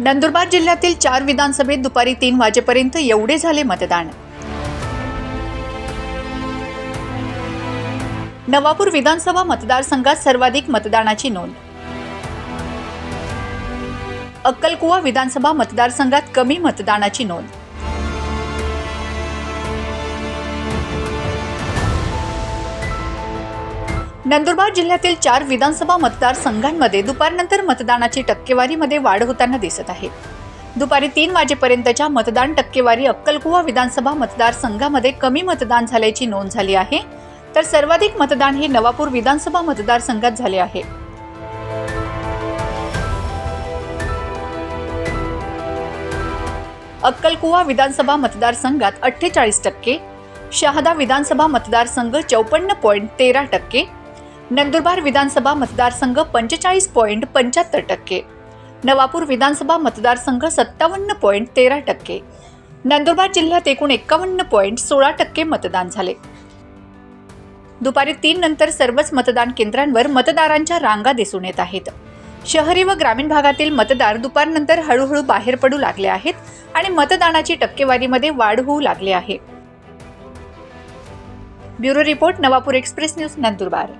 नंदुरबार जिल्ह्यातील चार विधानसभेत दुपारी तीन वाजेपर्यंत एवढे झाले मतदान. नवापूर विधानसभा मतदारसंघात सर्वाधिक मतदानाची नोंद. अक्कलकुवा विधानसभा मतदारसंघात कमी मतदानाची नोंद. नंदुरबार जिल्ह्यातील चार विधानसभा मतदारसंघांमध्ये दुपारनंतर मतदानाची टक्केवारीमध्ये वाढ होताना दिसत आहे. दुपारी तीन वाजेपर्यंतच्या मतदान टक्केवारी अक्कलकुवा विधानसभा मतदारसंघामध्ये कमी मतदान झाल्याची नोंद झाली आहे. तर सर्वाधिक मतदान हे नवापूर विधानसभा मतदारसंघात झाले आहे. अक्कलकुवा विधानसभा मतदारसंघात अठ्ठेचाळीस टक्के शहादा विधानसभा मतदारसंघ चौपन्न पॉईंट तेरा टक्के नंदुरबार विधानसभा मतदारसंघ पंचेचाळीस पॉईंट पंच्याहत्तर टक्के. नवापूर विधानसभा मतदारसंघ सत्तावन्न पॉईंट तेरा टक्के. नंदुरबार जिल्ह्यात एकूण एकावन्न पॉईंट सोळा टक्के मतदान झाले. दुपारी तीन नंतर सर्वच मतदान केंद्रांवर मतदारांच्या रांगा दिसून येत आहेत. शहरी व ग्रामीण भागातील मतदार दुपारनंतर हळूहळू बाहेर पडू लागले आहेत आणि मतदानाची टक्केवारीमध्ये वाढ होऊ लागली आहे. Bureau report Navapur express news Nandurbar.